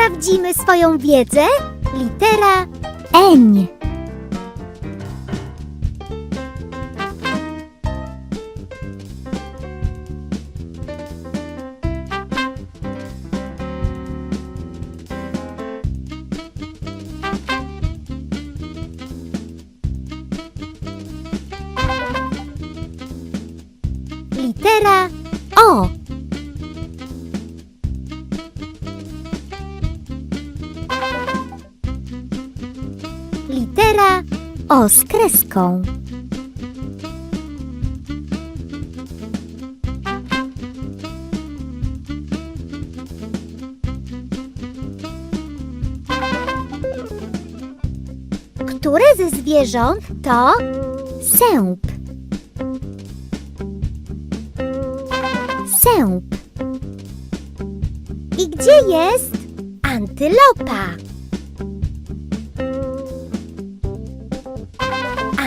Sprawdzimy swoją wiedzę. Litera N. Litera O. Litera O z kreską. Które ze zwierząt to sęp? Sęp. I gdzie jest antylopa?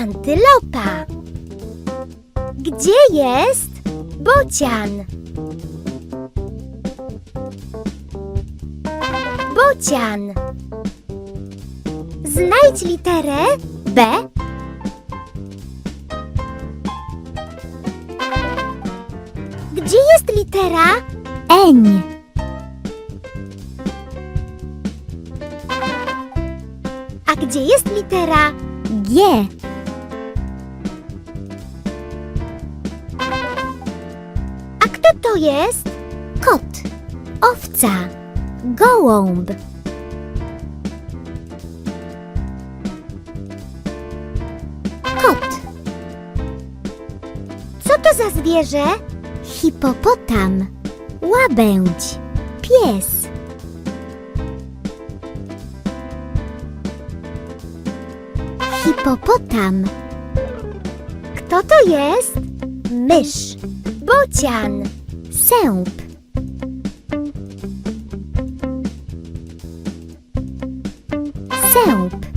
Antylopa. Gdzie jest bocian? Bocian. Znajdź literę B. Gdzie jest litera N? A gdzie jest litera G? To jest? Kot, owca, gołąb. Kot. Co to za zwierzę? Hipopotam, łabędź, pies. Hipopotam. Kto to jest? Mysz, bocian, sęp. Sęp.